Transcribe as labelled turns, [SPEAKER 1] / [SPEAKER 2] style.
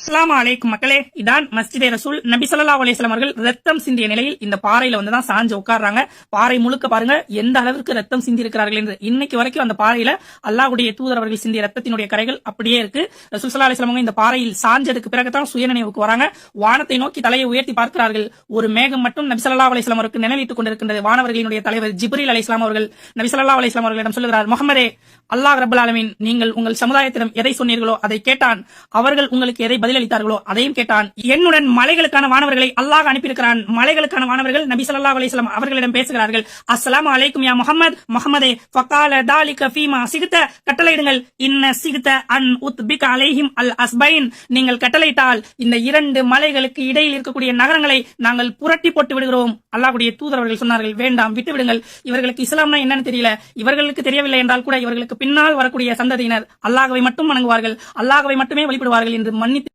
[SPEAKER 1] அஸ்லாம் அலைக்கும் மக்களே இதான் மஸ்ஜிதே ரசூல். நபி சொல்லா அலிஸ்லாம் அவர்கள் ரத்தம் சிந்திய நிலையில் இந்த பாறையில வந்து தான் சாஞ்சு உட்கார்றாங்க. பாறை முழுக்க பாருங்க எந்த அளவிற்கு ரத்தம் சிந்தி இருக்கிறார்கள் என்று. இன்னைக்கு வரைக்கும் அந்த பாறையில அல்லாஹுடைய தூதர் அவர்கள் சிந்திய ரத்தத்தினுடைய கரைகள் அப்படியே இருக்கு. ரசூல் சல்லா அலிஸ்லாம் இந்த பாறையில் சாஞ்சதுக்கு பிறகுதான் சுயநினைவுக்கு வராங்க. வானத்தை நோக்கி தலையை உயர்த்தி பார்க்கிறார்கள். ஒரு மேகம் மட்டும் நபி சொல்லா அலிஸ்லாம் அவருக்கு நினைவிட்டுக் கொண்டிருக்கின்றது. வானவர்களினுடைய தலைவர் ஜிப்ரீல் அலிஸ்லாம் அவர்கள் நபி சொல்லா அலிஸ்லாம் அவர்களிடம் சொல்லுகிறார் முகமதே அல்லாஹ் ரபுல் ஆலமீன் நீங்கள் உங்கள் சமுதாயத்திடம் எதை சொன்னீர்களோ அதை கேட்டான். அவர்கள் உங்களுக்கு எதை பதிலளித்தார்களோ? அதையும் கேட்டான். என்னுடன் மலைகளுக்கான வானவர்களை அல்லாஹ் அனுப்பியிருக்கிறான். மலைகளுக்கான வானவர்கள் நபி ஸல்லல்லாஹு அலிஸ்லாம் அவர்களிடம் பேசுகிறார்கள். அஸ்லாம் அலைக்கும் யா முகமது முகமதே ஃபகால தாலிக ஃபீமா சிகித்த கட்டளையிடுங்கள். இன்ன சிகித்த அன் உத் பிக் அலைஹிம் அல் அஸ்பைன். நீங்கள் கட்டளையிட்டால் இந்த இரண்டு மலைகளுக்கு இடையில் இருக்கக்கூடிய நகரங்களை நாங்கள் புரட்டி போட்டு விடுகிறோம். அல்லாஹுடைய தூதரவர்கள் சொன்னார்கள் வேண்டாம் விட்டு விடுங்கள். இவர்களுக்கு இஸ்லாம்னா என்னன்னு தெரியல. இவர்களுக்கு தெரியவில்லை என்றால் கூட இவர்களுக்கு பின்னால் வரக்கூடிய சந்ததியினர் அல்லாஹ்வை மட்டும் வணங்குவார்கள். அல்லாஹ்வை மட்டுமே வழிபடுவார்கள் என்று மன்னித்து